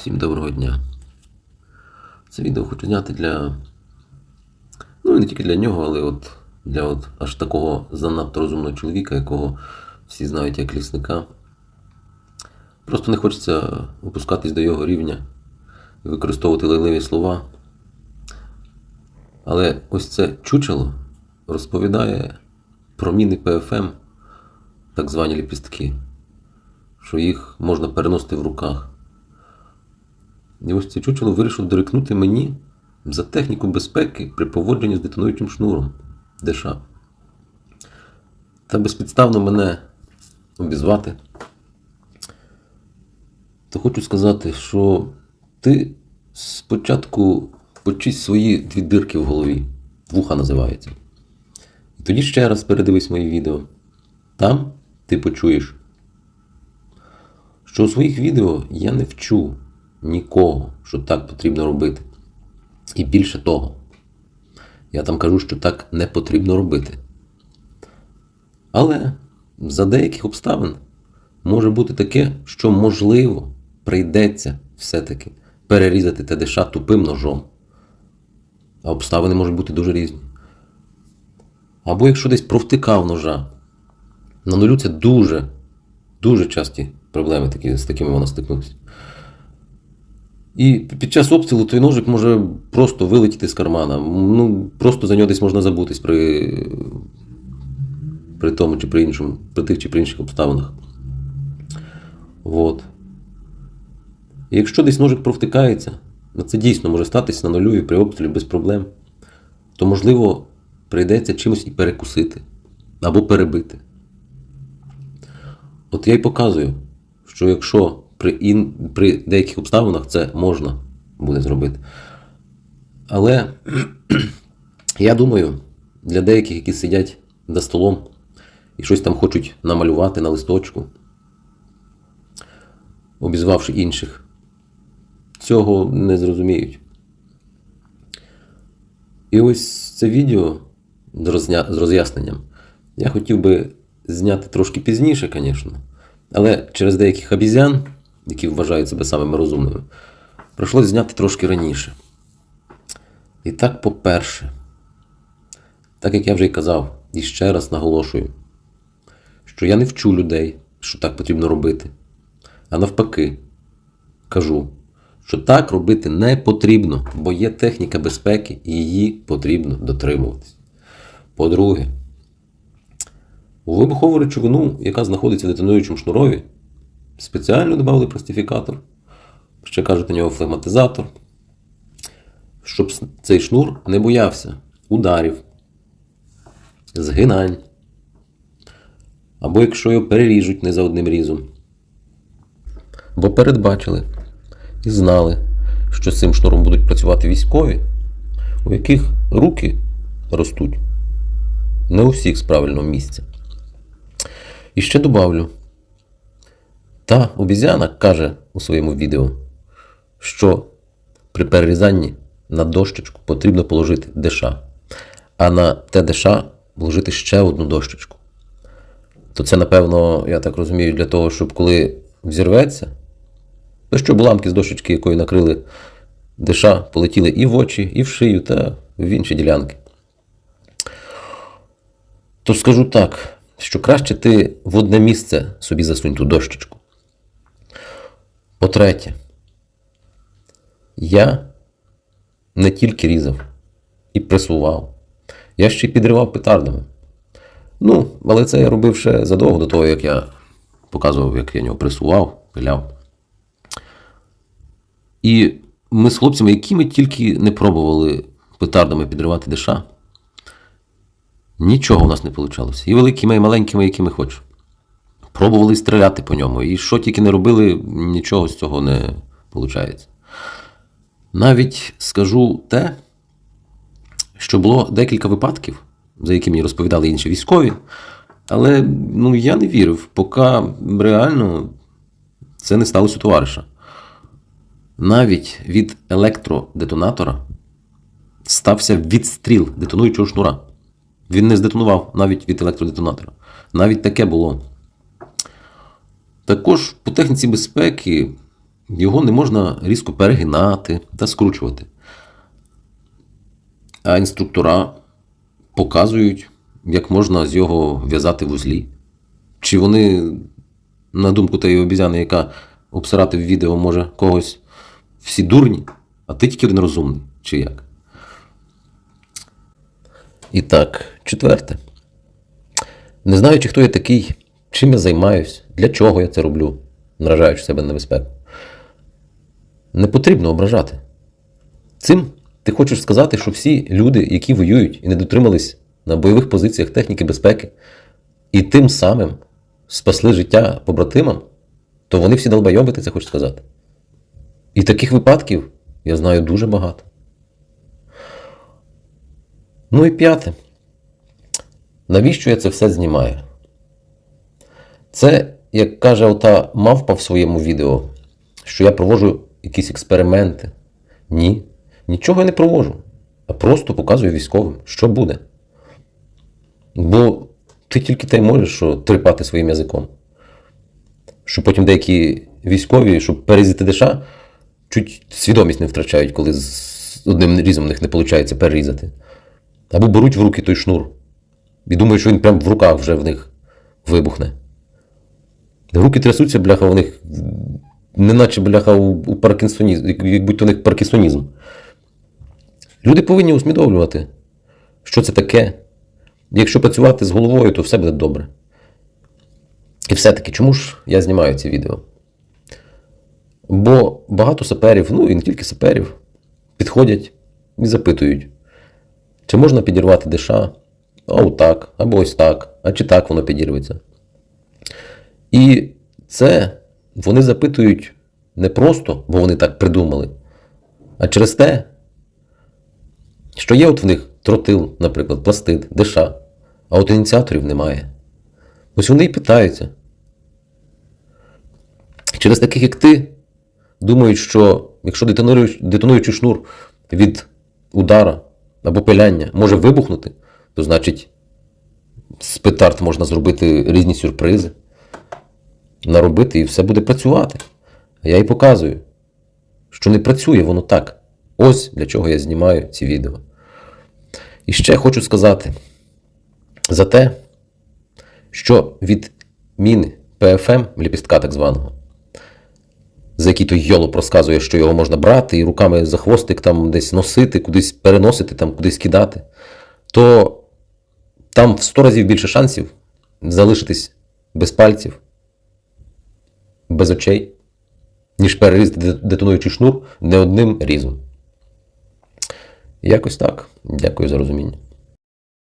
Всім доброго дня. Це відео хочу зняти для. Ну, не тільки для нього, але от для от аж такого занадто розумного чоловіка, якого всі знають як лісника. Просто не хочеться опускатись до його рівня і використовувати лайливі слова. Але ось це чучело розповідає про міни ПФМ, так звані ліпістки, що їх можна переносити в руках. І ось це чучело вирішив дорікнути мені за техніку безпеки при поводженні з детонуючим шнуром ДШ. Та безпідставно мене обізвати. То хочу сказати, що ти спочатку почисть свої дві дирки в голові. Вуха називається. І тоді ще раз передивись мої відео. Там ти почуєш, що у своїх відео я не вчу нікого, що так потрібно робити. І більше того, я там кажу, що так не потрібно робити. Але за деяких обставин може бути таке, що можливо прийдеться все-таки перерізати ТДШ тупим ножом. А обставини можуть бути дуже різні. Або якщо десь провтикав ножа, на нулю це дуже, дуже часті проблеми такі, з такими вона стикнутися. І під час обстрілу той ножик може просто вилетіти з кармана. Ну, просто за нього десь можна забутись при, при тому чи при іншому, при тих чи при інших обставинах. От. І якщо десь ножик провтикається, ну це дійсно може статись на нулю і при обстрілі без проблем, то можливо прийдеться чимось і перекусити або перебити. От я й показую, що якщо при, ін, при деяких обставинах це можна буде зробити. Але я думаю, для деяких, які сидять за столом і щось там хочуть намалювати на листочку, обізвавши інших, цього не зрозуміють. І ось це відео з, роз'ясненням я хотів би зняти трошки пізніше, звісно. Але через деяких обізян, які вважають себе самими розумними, прийшлося зняти трошки раніше. І так, по-перше, так як я вже й казав, і ще раз наголошую, що я не вчу людей, що так потрібно робити. А навпаки, кажу, що так робити не потрібно, бо є техніка безпеки і її потрібно дотримуватись. По-друге, у вибухову речовину, яка знаходиться в детонуючому шнурові, спеціально додали пластифікатор, ще кажуть на нього флегматизатор, щоб цей шнур не боявся ударів, згинань. Або якщо його переріжуть не за одним різом. Бо передбачили і знали, що з цим шнуром будуть працювати військові, у яких руки ростуть не у всіх з правильного місця. І ще добавлю. Та обізяна каже у своєму відео, що при перерізанні на дощечку потрібно положити деша, а на те деша вложити ще одну дощечку. То це, напевно, я так розумію, для того, щоб коли взірветься, то щоб уламки з дощечки, якою накрили деша, полетіли і в очі, і в шию, та в інші ділянки. То скажу так, що краще ти в одне місце собі засунь ту дощечку. По-третє, я не тільки різав і пресував, я ще й підривав петардами. Ну, але це я робив ще задовго до того, як я показував, як я нього пресував, пиляв. І ми з хлопцями, які ми тільки не пробували петардами підривати диша, Нічого у нас не вийшло. І великими, і маленькими, якими хоч. Пробували стріляти по ньому. І що тільки не робили, нічого з цього не виходить. Навіть скажу те, що було декілька випадків, за які мені розповідали інші військові, але ну, я не вірив, поки реально це не сталося у товариша. Навіть від електродетонатора стався відстріл детонуючого шнура. Він не здетонував навіть від електродетонатора. Навіть таке було. Також по техніці безпеки його не можна різко перегинати та скручувати. А інструктора показують, як можна з його в'язати вузлі. Чи вони, на думку тієї обізяни, яка обсирати в відео може когось, всі дурні, а ти тільки один розумний, чи як? І так, четверте. Не знаючи, хто я такий, чим я займаюсь, для чого я це роблю, наражаючи себе на небезпеку. Не потрібно ображати. Цим ти хочеш сказати, що всі люди, які воюють і не дотримались на бойових позиціях техніки безпеки, і тим самим спасли життя побратимам, то вони всі долбойоби, ти це хочеш сказати. І таких випадків я знаю дуже багато. Ну і п'яте. Навіщо я це все знімаю? Це, як каже ота мавпа в своєму відео, що я проводжу якісь експерименти. Ні, нічого я не проводжу, а просто показую військовим, що буде. Бо ти тільки те можеш що трипати своїм язиком. Що потім деякі військові, щоб перерізати диша, чуть свідомість не втрачають, коли з одним різом них не виходить перерізати. Або беруть в руки той шнур. І думають, що він прямо в руках вже в них вибухне. Руки трясуться, бляха, у них неначе бляха у, у паркінсонізм, як, будь-то у них паркінсонізм. Люди повинні усвідомлювати, що це таке. Якщо працювати з головою, то все буде добре. І все-таки, чому ж я знімаю ці відео? Бо багато саперів, ну і не тільки саперів, підходять і запитують, чи можна підірвати диша? А отак, або ось так, а чи так воно підірветься. І це вони запитують не просто, бо вони так придумали, а через те, що є от в них тротил, наприклад, пластид, диша, а от ініціаторів немає. Ось вони і питаються. Через таких, як ти, думають, що якщо детонуючий шнур від удара або пиляння може вибухнути, то значить з петард можна зробити різні сюрпризи, наробити і все буде працювати. А я і показую, що не працює воно так. Ось для чого я знімаю ці відео. І ще хочу сказати за те, що від міни ПФМ, ліпістка так званого, за який той йолоп розказує, що його можна брати і руками за хвостик там десь носити, кудись переносити, там кудись кидати, то там в 100 разів більше шансів залишитись без пальців, без очей, ніж перерізати детонуючий шнур не одним різом. Якось так. Дякую за розуміння.